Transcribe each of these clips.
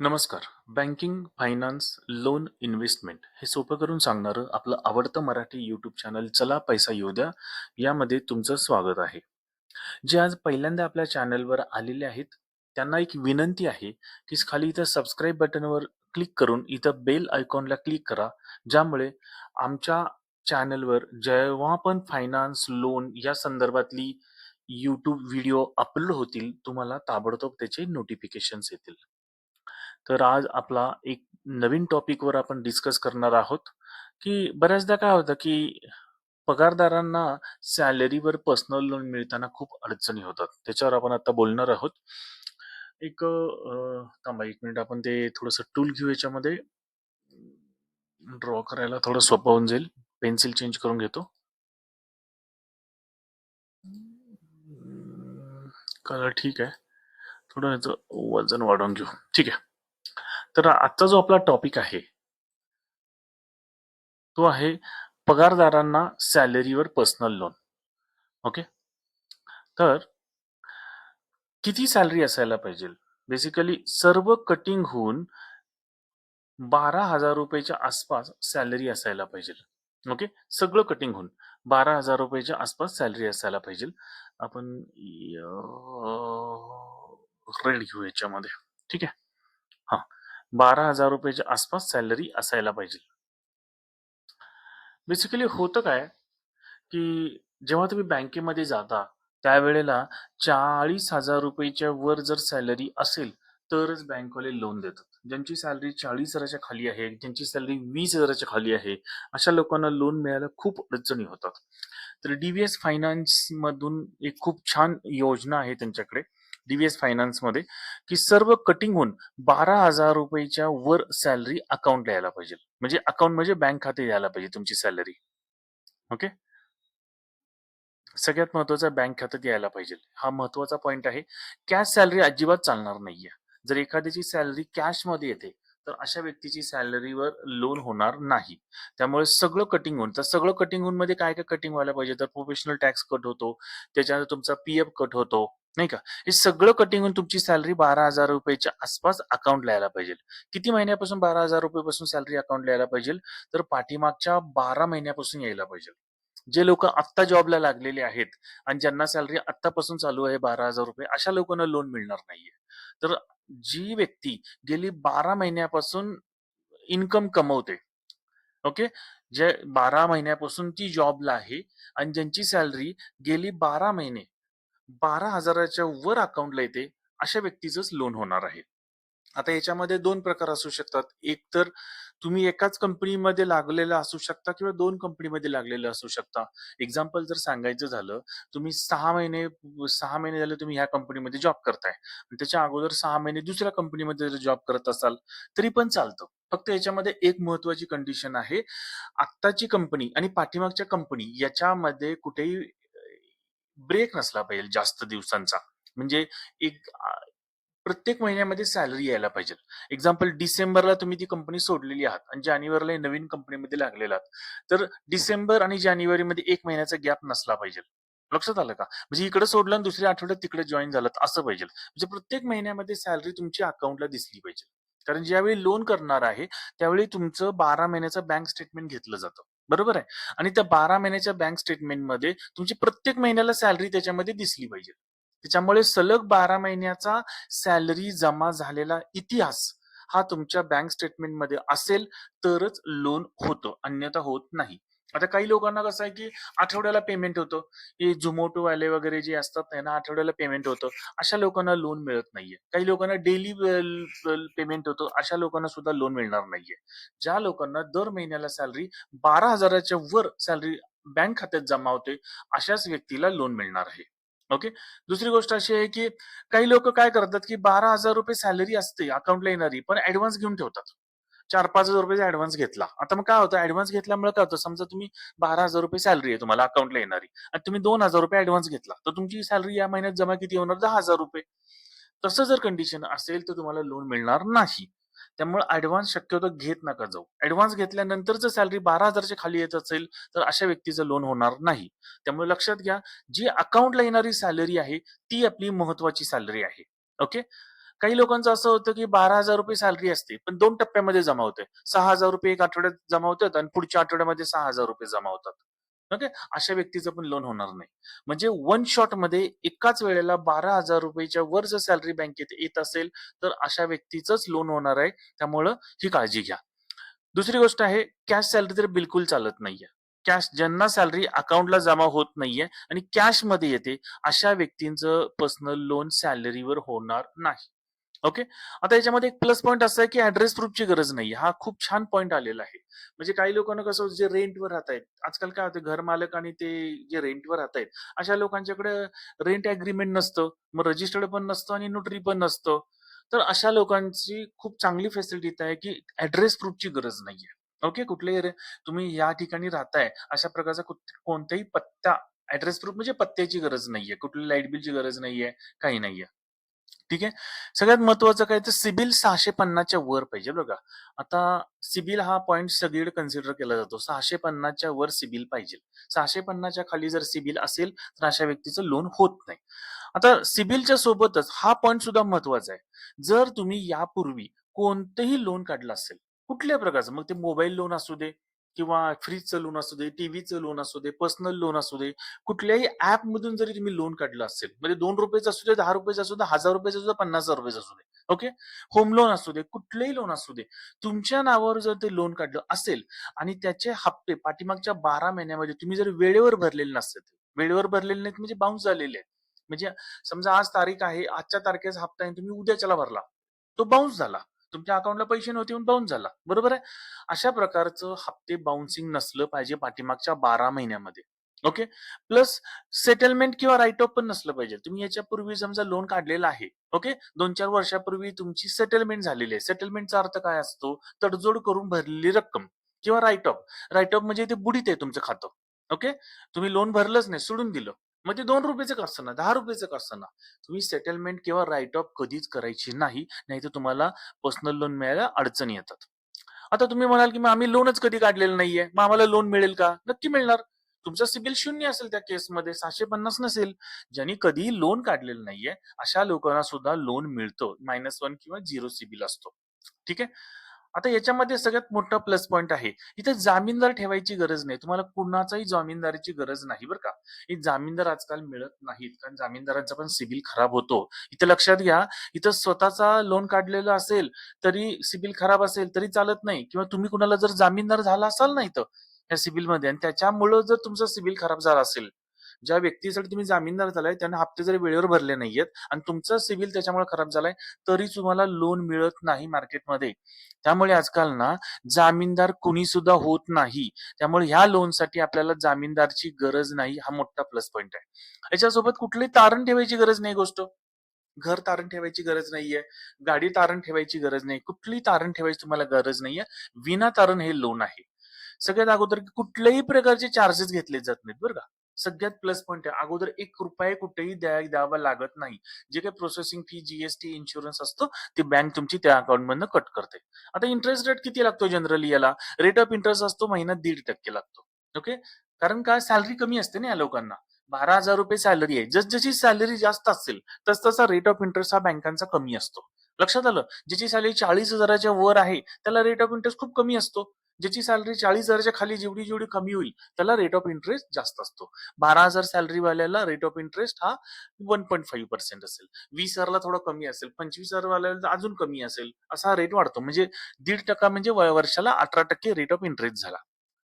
नमस्कार. Banking, finance, loan, investment हे सोपं करून सांगणारं आपलं आवडतं मराठी यूट्यूब चॅनल चला पैसा येऊ द्या, यामध्ये तुमचं स्वागत आहे. जे आज पहिल्यांदा आपल्या चॅनलवर आलेले आहेत, त्यांना एक विनंती आहे, की खाली इथं सबस्क्राईब बटनवर क्लिक करून इथं बेल आयकॉनला क्लिक करा. ज्यामुळे आमच्या चॅनलवर जेव्हा पण फायनान्स, लोन या संदर्भातली यूट्यूब व्हिडिओ अपलोड होतील, तुम्हाला ताबडतोब त्याचे नोटिफिकेशन्स येतील. तर आज आपला एक नवीन टॉपिकवर आपण डिस्कस करणार आहोत, की बऱ्याचदा काय होतं, की पगारदारांना सॅलरीवर पर्सनल लोन मिळताना खूप अडचणी होतात. त्याच्यावर आपण आता बोलणार आहोत. एक अ, थांबा एक मिनिट आपण ते थोडंसं टूल घेऊ याच्यामध्ये. ड्रॉ करायला थोडं सोपं होऊन जाईल. पेन्सिल चेंज करून घेतो. कलर ठीक आहे. थोडं याचं वजन वाढवून घेऊ. ठीक आहे. तर आजचा जो आपला टॉपिक आहे तो आहे पगारदारांना सॅलरीवर पर्सनल लोन. ओके. तर किती सॅलरी असायला पाहिजे? बेसिकली सर्व कटिंग होऊन बारा हजार रुपयेच्या आसपास सॅलरी असायला पाहिजे. ओके. सगळं कटिंग होऊन बारा हजार रुपयेच्या आसपास सॅलरी असायला पाहिजे. आपण रेड घेऊ याच्यामध्ये. ठीक आहे. हां. बारा हजार रुपयाच्या आसपास सॅलरी असायला पाहिजे. बेसिकली होतं काय, की जेव्हा तुम्ही बँकेमध्ये जाता, त्यावेळेला चाळीस हजार रुपयेच्या वर जर सॅलरी असेल, तरच बँकवाले लोन देतात. ज्यांची सॅलरी चाळीस हजाराच्या खाली आहे, ज्यांची सॅलरी वीस हजाराच्या खाली आहे, अशा लोकांना लोन मिळायला खूप अडचणी होतात. तर डी-व्ही-एस फायनान्समधून एक खूप छान योजना आहे त्यांच्याकडे. डी-व्ही-एस फायनान्समध्ये, की सर्व कटिंग होऊन ₹12,000 च्या वर सॅलरी अकाउंटला यायला पाहिजे. म्हणजे अकाउंट म्हणजे बँक खाते यायला पाहिजे तुमची सॅलरी. ओके. सगळ्यात महत्त्वाचा बँक खात्यात यायला पाहिजे. हा महत्त्वाचा पॉईंट आहे. कॅश सॅलरी अजिबात चालणार नाहीये. जर एखाद्याची सॅलरी कॅशमध्ये येते, तर अशा व्यक्तीची सॅलरीवर लोन होणार नाही. त्यामुळे सगळं कटिंग होऊन तर सगळं कटिंग होऊन मध्ये काय-काय कटिंग व्हायला पाहिजे? तर प्रोफेशनल टॅक्स कट होतो, त्याच्यानंतर तुमचा पी-एफ कट होतो, नाही का? हे सगळं कटिंग होऊन तुमची सॅलरी बारा हजार रुपयेच्या आसपास अकाउंटला यायला पाहिजे. किती महिन्यापासून ₹12,000 पासून सॅलरी अकाउंटला यायला पाहिजे? तर पाठीमागच्या 12 महिन्यापासून यायला पाहिजे. जे लोक आत्ता जॉबला लागलेले आहेत आणि ज्यांना सॅलरी आत्तापासून चालू आहे ₹12,000 अशा लोकांना लोन मिळणार नाहीये. तर जी व्यक्ती गेली 12 महिन्यापासून इन्कम कमवते, ओके. जे 12 महिन्यापासून ती जॉबला आहे आणि ज्यांची सॅलरी गेली 12 महिने 12,000 च्या वर अकाउंटला येते, अशा व्यक्तीचंच लोन होणार आहे. आता याच्यामध्ये 2 प्रकार असू शकतात. एक तर तुम्ही एकाच कंपनीमध्ये लागलेला असू शकता किंवा दोन कंपनीमध्ये लागलेलं असू शकता. एक्झाम्पल जर सांगायचं झालं, तुम्ही सहा महिने सहा महिने झाले तुम्ही ह्या कंपनीमध्ये जॉब करताय. त्याच्या अगोदर सहा महिने दुसऱ्या कंपनीमध्ये जर जॉब करत असाल, तरी पण चालतं. फक्त याच्यामध्ये एक महत्वाची कंडिशन आहे. आत्ताची कंपनी आणि पाठीमागच्या कंपनी याच्यामध्ये कुठेही ब्रेक नसला पाहिजे जास्त दिवसांचा. म्हणजे एक प्रत्येक महिन्यामध्ये सॅलरी यायला पाहिजे. एक्झाम्पल डिसेंबरला तुम्ही ती कंपनी सोडलेली आहात आणि जानेवारीला नवीन कंपनीमध्ये लागलेला आहात. तर डिसेंबर आणि जानेवारीमध्ये एक महिन्याचा गॅप नसला पाहिजे. लक्षात आलं का? म्हणजे इकडे सोडलं आणि दुसऱ्या आठवड्यात तिकडे जॉईन झालं असं पाहिजे. म्हणजे प्रत्येक महिन्यामध्ये सॅलरी तुमच्या अकाउंटला दिसली पाहिजे. कारण ज्यावेळी लोन करणार आहे, त्यावेळी तुमचं 12 महिन्याचं बँक स्टेटमेंट घेतलं जातं. बरोबर आहे? आणि त्या 12 महिन्याच्या बँक स्टेटमेंटमध्ये तुमची प्रत्येक महिन्याला सॅलरी त्याच्यामध्ये दिसली पाहिजे. त्याच्यामुळे सलग 12 महिन्याचा सॅलरी जमा झालेला इतिहास हा तुमच्या बँक स्टेटमेंटमध्ये असेल, तरच लोन होतं, अन्यथा होत नाही. आता काही लोकांना कसं आहे, की आठवड्याला पेमेंट होतं. हे वाले वगैरे जे असतात त्यांना आठवड्याला पेमेंट होतं. अशा लोकांना लोन मिळत नाहीये. काही लोकांना डेली पेमेंट होतं. अशा लोकांना सुद्धा लोन मिळणार नाहीये. ज्या लोकांना दर महिन्याला सॅलरी बारा हजाराच्या वर सॅलरी बँक खात्यात जमा होते, अशाच व्यक्तीला लोन मिळणार आहे. ओके. दुसरी गोष्ट अशी आहे, की काही लोक काय करतात, की ₹12,000 सॅलरी असते अकाउंटला येणारी, पण ऍडव्हान्स घेऊन ठेवतात. ₹4,000-5,000 चा ऍडव्हान्स घेतला. आता मग काय होतं ऍडव्हान्स घेतल्यामुळे काय होतं, समजा तुम्ही ₹12,000 सॅलरी आहे तुम्हाला अकाउंटला येणारी आणि तुम्ही ₹2,000 ॲडव्हान्स घेतला, तर तुमची सॅलरी या महिन्यात जमा किती होणार? ₹10,000. तसं जर कंडिशन असेल, तर तुम्हाला लोन मिळणार नाही. त्यामुळे ऍडव्हान्स शक्यतो घेत नका जाऊ. ऍडव्हान्स घेतल्यानंतर जर सॅलरी बारा हजारच्या खाली येत असेल, तर अशा व्यक्तीचं लोन होणार नाही. त्यामुळे लक्षात घ्या, जी अकाउंटला येणारी सॅलरी आहे, ती आपली महत्वाची सॅलरी आहे. ओके. काही लोकांचं असं होतं की बारा हजार रुपये सॅलरी असते पण दोन टप्प्यामध्ये जमा होते सहा हजार रुपये एक आठवड्यात जमा होतात आणि पुढच्या आठवड्यामध्ये सहा हजार रुपये जमा होतात ओके अशा व्यक्तीचं पण लोन होणार नाही. म्हणजे वन शॉटमध्ये एकाच वेळेला बारा हजार रुपयाच्या वर जर सॅलरी बँकेत येत असेल तर अशा व्यक्तीचंच लोन होणार आहे. त्यामुळं ही काळजी घ्या. दुसरी गोष्ट आहे कॅश सॅलरी तर बिलकुल चालत नाहीये. कॅश ज्यांना सॅलरी अकाउंटला जमा होत नाहीये आणि कॅशमध्ये येते अशा व्यक्तींचं पर्सनल लोन सॅलरीवर होणार नाही. ओके आता याच्यामध्ये एक प्लस पॉईंट असा आहे की ऍड्रेस प्रूफची गरज नाही हा खूप छान पॉईंट आलेला आहे. म्हणजे काही लोकांना कसं होतं, जे रेंटवर राहत आहेत आजकाल काय होतं घर मालक आणि ते जे रेंटवर राहत आहेत अशा लोकांच्याकडे रेंट अग्रीमेंट नसतं मग रजिस्टर्ड पण नसतं आणि नोटरी पण नसतं. तर अशा लोकांची खूप चांगली फॅसिलिटी आहे की ऍड्रेस प्रूफची गरज नाहीये. ओके कुठलेही रे- तुम्ही या ठिकाणी राहताय अशा प्रकारचा कोणताही पत्ता ऍड्रेस प्रूफ म्हणजे पत्त्याची गरज नाहीये. कुठली लाइट बिलची गरज नाहीये काही नाहीये. ठीक आहे? सगळ्यात महत्वाचं काय तर सिबिल सहाशे पन्नासच्या वर पाहिजे बघा आता सिबिल हा पॉईंट सगळीकडे कन्सिडर केला जातो. सहाशे पन्नासच्या वर सिबिल पाहिजे. सहाशे पन्नासच्या खाली जर सिबिल असेल तर अशा व्यक्तीचं लोन होत नाही. आता सिबिलच्या सोबतच हा पॉईंट सुद्धा महत्त्वाचा आहे. जर तुम्ही यापूर्वी कोणतंही लोन काढलं असेल कुठल्या प्रकारचं? मग ते मोबाईल लोन असू दे किंवा फ्रीजचं लोन असू दे टीव्हीचं लोन असू दे पर्सनल लोन असू दे कुठल्याही ऍप मधून जरी तुम्ही लोन काढलं असेल म्हणजे दोन रुपयाचं असू दे दहा रुपयाचं असू दे हजार रुपयाचं असू दे पन्नास हजार रुपयाचं असू दे ओके होम लोन असू दे कुठलंही लोन असू दे तुमच्या नावावर जर ते लोन काढलं असेल आणि त्याचे हप्ते पाठीमागच्या बारा महिन्यामध्ये तुम्ही जर वेळेवर भरलेले नसते वेळेवर भरलेले नाहीत म्हणजे बाउन्स झालेले आहेत. म्हणजे समजा आज तारीख आहे आजच्या तारखेचा हप्ता आहे तुम्ही उद्याच्याला भरला तो बाउन्स झाला. तुमच्या अकाउंटला पैसे नव्हते येऊन बाउन्स झाला. बरोबर आहे? अशा प्रकारचं हप्ते बाउन्सिंग नसलं पाहिजे पाठीमागच्या बारा महिन्यामध्ये. ओके प्लस सेटलमेंट किंवा राईट ऑफ पण नसलं पाहिजे. तुम्ही याच्यापूर्वी समजा लोन काढलेलं आहे. ओके दोन चार वर्षापूर्वी तुमची सेटलमेंट झालेली आहे. सेटलमेंटचा अर्थ काय असतो? तडजोड करून भरलेली रक्कम किंवा राईट ऑफ राईट ऑफ म्हणजे ते बुडीत आहे तुमचं खातं. ओके तुम्ही लोन भरलंच नाही सोडून दिलं. मग ते दोन रुपयाचं का ना दहा रुपयाचं का ना तुम्ही सेटलमेंट किंवा राईट ऑफ कधीच करायची नाही नाहीतर तुम्हाला पर्सनल लोन मिळायला अडचणी येतात. आता तुम्ही म्हणाल की मग आम्ही लोनच कधी काढलेलं नाहीये मग आम्हाला लोन मिळेल का? नक्की मिळणार. तुमचा सिबिल शून्य असेल त्या केसमध्ये सहाशे पन्नास नसेल. ज्यांनी कधीही लोन काढलेलं नाहीये अशा लोकांना सुद्धा लोन मिळतं मायनस वन किंवा झिरो सिबिल असतो. ठीक आहे? आता याच्यामध्ये सगळ्यात मोठा प्लस पॉईंट आहे. इथे जामीनदार ठेवायची गरज नाही. तुम्हाला कुणाचाही जामीनदारीची गरज नाही बरं का. जामीनदार आजकाल मिळत नाहीत. कारण जामीनदारांचा पण सिबिल खराब होतो. इथं लक्षात घ्या इथं स्वतःचा लोन काढलेलं असेल तरी सिबिल खराब असेल तरी चालत नाही. किंवा तुम्ही कुणाला जर जामीनदार झाला असाल ना इथं या सिबिलमध्ये आणि त्याच्यामुळं जर तुमचं सिबिल खराब झाला असेल ज्या व्यक्तीसाठी तुम्ही जामीनदार झालाय त्यांना हप्ते जरी वेळेवर भरले नाहीयेत आणि तुमचं सिबिल त्याच्यामुळे खराब झालाय तरी तुम्हाला लोन मिळत नाही मार्केटमध्ये. त्यामुळे आजकाल ना जामीनदार कुणी सुद्धा होत नाही. त्यामुळे ह्या लोनसाठी आपल्याला जामीनदारची गरज नाही हा मोठा प्लस पॉईंट आहे. याच्यासोबत कुठली तारण ठेवायची गरज नाही गोष्ट. घर तारण ठेवायची गरज नाहीये गाडी तारण ठेवायची गरज नाही कुठली तारण ठेवायची तुम्हाला गरज नाहीये. विना तारण हे लोन आहे. सगळ्यात अगोदर कुठल्याही प्रकारचे चार्जेस घेतले जात नाहीत बरं का. सगळ्यात प्लस पॉईंट आहे. अगोदर एक रुपये कुठेही द्यायला द्यावा लागत नाही. जे काही प्रोसेसिंग फी जीएसटी इन्शुरन्स असतो ते बँक तुमची त्या अकाउंटमधनं कट करते. आता इंटरेस्ट रेट किती लागतो जनरली याला? रेट ऑफ इंटरेस्ट असतो महिन्यात दीड टक्के लागतो. ओके कारण काय सॅलरी कमी असते ना या लोकांना. बारा हजार रुपये सॅलरी आहे. जस जशी सॅलरी जास्त असेल तस तसा रेट ऑफ इंटरेस्ट हा बँकांचा कमी असतो. लक्षात आलं? ज्याची सॅलरी चाळीस हजाराच्या वर आहे त्याला रेट ऑफ इंटरेस्ट खूप कमी असतो. ज्याची सॅलरी चाळीस हजारच्या खाली जेवढी जेवढी कमी होईल त्याला रेट ऑफ इंटरेस्ट जास्त असतो. बारा हजार सॅलरी वाल्याला रेट ऑफ इंटरेस्ट हा वन पॉईंट फाईव्ह पर्सेंट असेल. वीस हजारला थोडा कमी असेल पंचवीस हजार वाल्याला अजून कमी असेल असा रेट वाढतो. म्हणजे दीड टक्का म्हणजे व- वर्षाला अठरा टक्के रेट ऑफ इंटरेस्ट झाला.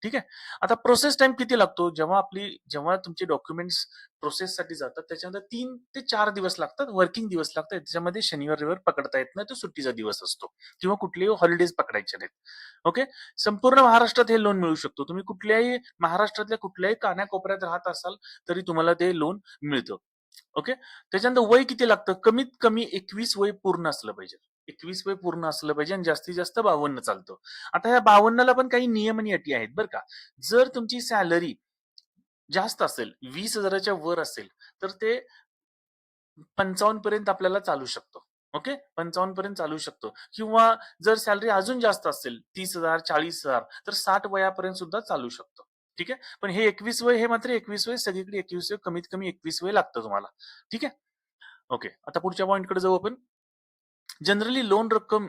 ठीक आहे? आता प्रोसेस टाइम किती लागतो? जेव्हा आपली जेव्हा तुमचे डॉक्युमेंट्स प्रोसेससाठी जातात त्याच्यानंतर तीन ते चार दिवस लागतात वर्किंग दिवस लागतात. त्याच्यामध्ये शनिवार रविवार पकडता येत नाही तो सुट्टीचा दिवस असतो. किंवा कुठलेही हॉलिडेज पकडायचे नाहीत. ओके संपूर्ण महाराष्ट्रात हे लोन मिळू शकतो. तुम्ही कुठल्याही महाराष्ट्रातल्या कुठल्याही कानाकोपऱ्यात राहत असाल तरी तुम्हाला ते लोन मिळतं. ओके त्याच्यानंतर वय किती लागतं? कमीत कमी एकवीस वय पूर्ण असलं पाहिजे. एकवीस वय पूर्ण असलं पाहिजे आणि जास्तीत जास्त बावन्न चालतं. आता या बावन्नला पण काही नियम आणि अटी आहेत बरं का. जर तुमची सॅलरी जास्त असेल वीस हजाराच्या वर असेल तर ते पंचावन्न पर्यंत आपल्याला चालू शकतो. ओके? पंचावन्न पर्यंत चालू शकतो. किंवा जर सॅलरी अजून जास्त असेल तीस हजार चाळीस हजार तर साठ वयापर्यंत सुद्धा चालू शकतो. ठीक आहे? पण हे एकवीस वय हे मात्र एकवीस वय सगळीकडे एकवीस वय कमीत कमी एकवीस वय लागतं तुम्हाला. ठीक आहे? ओके. आता पुढच्या पॉईंटकडे जाऊ आपण. जनरली लोन रक्कम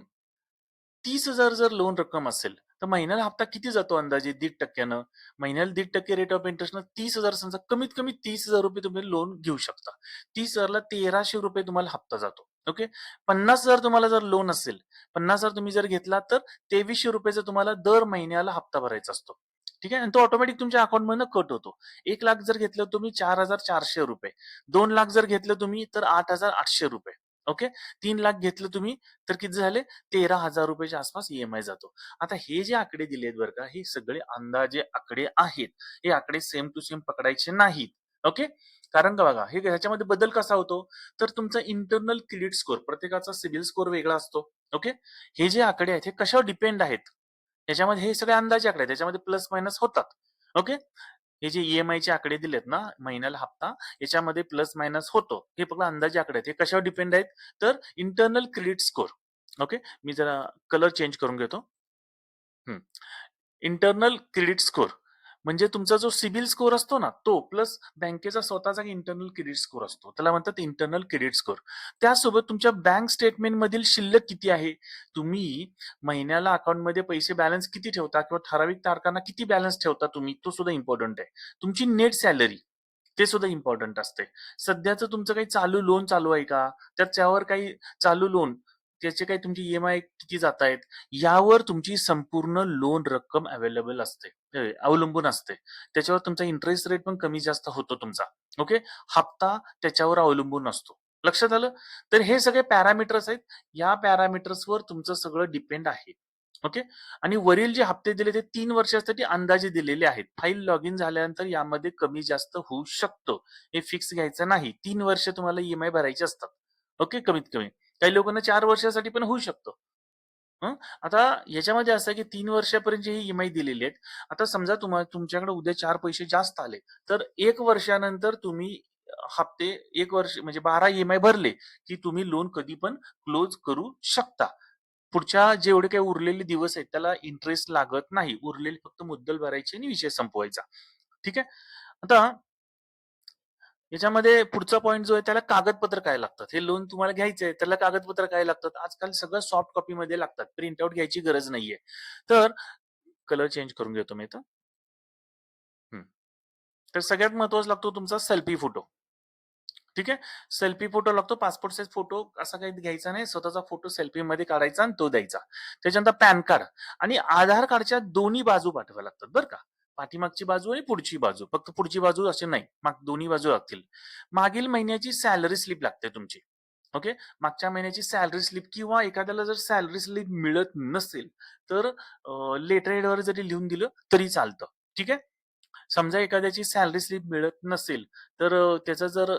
तीस हजार जर लोन रक्कम असेल तर महिन्याला हप्ता किती जातो अंदाजे? दीड टक्क्यानं. महिन्याला दीड टक्के रेट ऑफ इंटरेस्ट तीस हजार समजा कमीत कमी तीस हजार रुपये तुम्ही लोन घेऊ शकता. तीस हजारला तेराशे रुपये तुम्हाला हप्ता जातो. ओके? पन्नास हजार तुम्हाला जर लोन असेल पन्नास हजार तुम्ही जर घेतला तर तेवीसशे रुपयाचा तुम्हाला दर महिन्याला हप्ता भरायचा असतो. ठीक आहे? आणि तो ऑटोमॅटिक तुमच्या अकाउंटमधनं कट होतो. एक लाख जर घेतलं तुम्ही चार हजार चारशे रुपये. दोन लाख जर घेतलं तुम्ही तर आठ हजार आठशे रुपये. ओके? तीन लाख घेतलं तुम्ही तर किती झाले? तेरा हजार रुपयाच्या आसपास ईएमआय जातो. आता हे जे आकडे दिले आहेत बरं का हे सगळे अंदाजे आकडे आहेत. हे आकडे सेम टू सेम पकडायचे नाहीत. ओके? कारण का बघा हे ह्याच्यामध्ये बदल कसा होतो? तर तुमचा इंटरनल क्रेडिट स्कोर प्रत्येकाचा सिबिल स्कोर वेगळा असतो. ओके? हे जे आकडे आहेत हे कशावर डिपेंड आहेत? याच्यामध्ये हे सगळे अंदाजे आकडे आहेत. त्याच्यामध्ये प्लस मायनस होतात. ओके? हे जे ईएमआयचे आकडे दिलेत ना महिन्याला हप्ता याच्यामध्ये प्लस मायनस होतो. हे फक्त अंदाजे आकडे आहेत. हे कशावर डिपेंड आहेत? तर इंटरनल क्रेडिट स्कोर ओके मी जरा कलर चेंज करून घेतो. इंटरनल क्रेडिट स्कोर म्हणजे तुमचा जो सिबिल स्कोर असतो ना तो प्लस बँकेचा स्वतःचा इंटरनल क्रेडिट स्कोर असतो. त्याला म्हणतात इंटरनल क्रेडिट स्कोर. त्यासोबत तुमच्या बँक स्टेटमेंट मधील शिल्लक किती आहे? तुम्ही महिन्याला अकाउंटमध्ये पैसे बॅलन्स किती ठेवता किंवा ठराविक तारखांना किती बॅलन्स ठेवता तुम्ही? तो सुद्धा इम्पॉर्टंट आहे. तुमची नेट सॅलरी ते सुद्धा इम्पॉर्टंट असते. सध्याचं तुमचं काही चालू लोन चालू आहे का? त्याच्यावर काही चालू लोन त्याचे काही तुमची ईएमआय किती जात आहेत यावर तुमची संपूर्ण लोन रक्कम अवेलेबल असते. अ, अवलंबून असते. त्याच्यावर तुमचा इंटरेस्ट रेट पण कमी जास्त होतो तुमचा. ओके हप्ता त्याच्यावर अवलंबून असतो. लक्षात आलं? तर हे सगळे पॅरामीटर्स आहेत. या पॅरामीटर्सवर तुमचं सगळं डिपेंड आहे. ओके आणि वरील जे हप्ते दिले ते तीन वर्षासाठी अंदाजे दिलेले आहेत. फाईल लॉग इन झाल्यानंतर यामध्ये कमी जास्त होऊ शकतो. हे फिक्स घ्यायचं नाही. तीन वर्ष तुम्हाला ईएमआय भरायचे असतात. ओके कमीत कमी. काही लोकांना चार वर्षासाठी पण होऊ शकतो. आता याच्यामध्ये असं की तीन वर्षापर्यंत ही ईएमआय दिलेली आहेत. आता समजा तुम्हाला तुमच्याकडे उद्या चार पैसे जास्त आले तर एक वर्षानंतर तुम्ही हप्ते एक वर्ष म्हणजे बारा ईएमआय भरले की तुम्ही लोन कधी पण क्लोज करू शकता. पुढच्या जेवढे काही उरलेले दिवस आहेत त्याला इंटरेस्ट लागत नाही. उरलेले फक्त मुद्दल भरायचे आणि विषय संपवायचा. ठीक आहे? आता याच्यामध्ये पुढचा पॉईंट जो आहे त्याला कागदपत्र काय लागतात? हे लोन तुम्हाला घ्यायचं आहे त्याला कागदपत्र काय लागतात? आजकाल सगळं सॉफ्ट कॉपीमध्ये लागतात. प्रिंट आउट घ्यायची गरज नाहीये. तर कलर चेंज करून घेतो मी इथं. तर सगळ्यात महत्त्वाचा लागतो तुमचा सेल्फी फोटो ठीक आहे? सेल्फी फोटो लागतो पासपोर्ट साईज फोटो असा काही घ्यायचा नाही. स्वतःचा फोटो सेल्फी मध्ये काढायचा आणि तो द्यायचा. त्याच्यानंतर पॅन कार्ड. आणि आधार कार्डच्या दोन्ही बाजू पाठवाव्या लागतात बरं का? पाठीमागची बाजू आणि पुढची बाजू. फक्त पुढची बाजू असे नाही. माग दोन्ही बाजू लागतील मागील महिन्याची सॅलरी स्लिप लागते तुमची. ओके मागच्या महिन्याची सॅलरी स्लिप किंवा एखाद्याला जर सॅलरी स्लिप मिळत नसेल तर लेटर वर जरी लिहून दिलं तरी चालतं. ठीक आहे? समजा एखाद्याची सॅलरी स्लिप मिळत नसेल तर त्याचा जर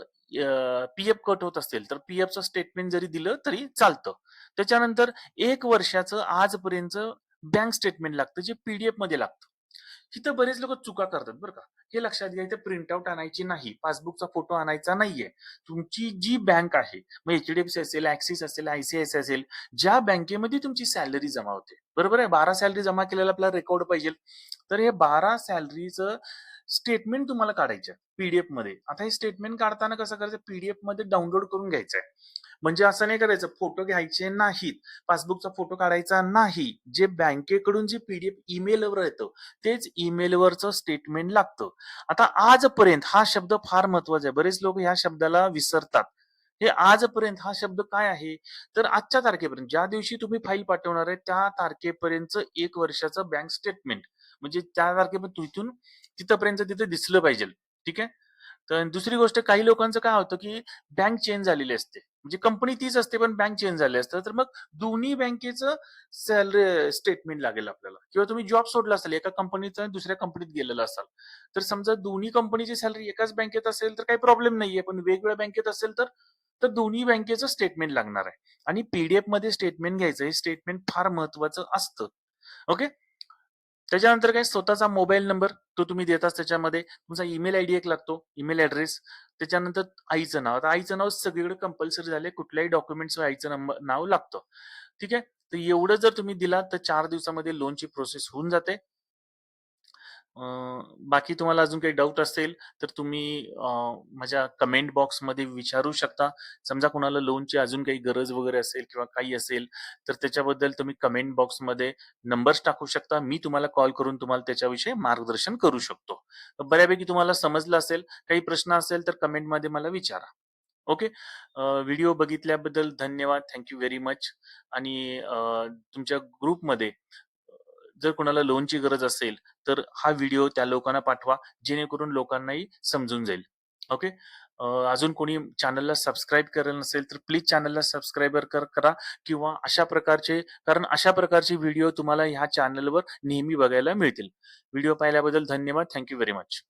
पी एफ कट होत असेल तर पीएफचं स्टेटमेंट जरी दिलं तरी चालतं. त्याच्यानंतर एक वर्षाचं आजपर्यंत बँक स्टेटमेंट लागतं जे पीडीएफमध्ये लागतं. तिथं बरेच लोक चुका करतात बरं का. हे लक्षात घ्या इथे प्रिंटआउट आणायची नाही पासबुकचा फोटो आणायचा नाहीये. तुमची जी बँक आहे मग एचडीएफसी असेल ऍक्सिस असेल आयसीआयसी असेल ज्या बँकेमध्ये तुमची सॅलरी जमा होते. बरोबर आहे? बारा सॅलरी जमा केलेला आपला रेकॉर्ड पाहिजे. तर हे बारा सॅलरीचं स्टेटमेंट तुम्हाला काढायचं पीडीएफमध्ये. आता हे स्टेटमेंट काढताना कसं करायचं? पीडीएफमध्ये डाउनलोड करून घ्यायचं आहे. म्हणजे असं नाही करायचं. फोटो घ्यायचे नाहीत. पासबुकचा फोटो काढायचा नाही. जे बँकेकडून जे पीडीएफ ईमेलवर येतं तेच ईमेलवरचं स्टेटमेंट लागतं. आता आजपर्यंत हा शब्द फार महत्त्वाचा आहे. बरेच लोक ह्या शब्दाला विसरतात. हे आजपर्यंत हा शब्द काय आहे? तर आजच्या तारखेपर्यंत ज्या दिवशी तुम्ही फाईल पाठवणार आहे त्या तारखेपर्यंत एक वर्षाचं बँक स्टेटमेंट. म्हणजे त्या तारखेपर्यंत तिथून तिथपर्यंत तिथे दिसलं पाहिजे. ठीक आहे? तर दुसरी गोष्ट काही लोकांचं काय होतं की बँक चेंज झालेली असते. म्हणजे कंपनी तीच असते पण बँक चेंज झाली असतं. तर मग दोन्ही बँकेचं सॅलरी स्टेटमेंट लागेल आपल्याला. किंवा तुम्ही जॉब सोडला असेल एका कंपनीचा दुसऱ्या कंपनीत गेलेला असाल. तर समजा दोन्ही कंपनीची सॅलरी एकाच बँकेत असेल तर काही प्रॉब्लेम नाहीये. पण वेगवेगळ्या बँकेत असेल तर तर दोन्ही बँकेचं स्टेटमेंट लागणार आहे. आणि पीडीएफमध्ये स्टेटमेंट घ्यायचं हे स्टेटमेंट फार महत्वाचं असतं. ओके? त्याच्यानंतर काय स्वतःचा मोबाईल नंबर तो तुम्ही देताच त्याच्यामध्ये तुमचा ईमेल आयडी एक लागतो ईमेल ऍड्रेस त्याच्यानंतर आईचं नाव आता आईचं नाव सगळीकडे कंपल्सरी झाले कुठल्याही डॉक्युमेंट आईचं नंबर नाव लागतं. ठीक आहे? तर एवढं जर तुम्ही दिला तर चार दिवसामध्ये लोनची प्रोसेस होऊन जाते. बाकी तुम्हाला अजून काही डाऊट असेल तर तुम्ही माझ्या कमेंट बॉक्समध्ये विचारू शकता. समजा कुणाला लोनची अजून काही गरज वगैरे असेल किंवा काही असेल, तर त्याच्याबद्दल तुम्ही कमेंट बॉक्समध्ये नंबर्स टाकू शकता. मी तुम्हाला कॉल करून तुम्हाला त्याच्याविषयी मार्गदर्शन करू शकतो. बऱ्यापैकी तुम्हाला समजलं असेल. काही प्रश्न असेल तर कमेंटमध्ये मला विचारा. ओके. व्हिडिओ बघितल्याबद्दल धन्यवाद. Thank you very much. आणि अ, तुमच्या ग्रुपमध्ये जर कुणाला लोनची गरज असेल, तर हा व्हिडिओ त्या लोकांना पाठवा, जेणेकरून लोकांनाही समजून जाईल. ओके. अजून कोणी चॅनलला सबस्क्राईब करत नसेल, तर प्लीज चॅनलला सबस्क्राईबर कर करा किंवा अशा प्रकारचे कारण अशा प्रकारचे व्हिडिओ तुम्हाला ह्या चॅनलवर नेहमी बघायला मिळतील. व्हिडिओ पाहिल्याबद्दल धन्यवाद. Thank you very much.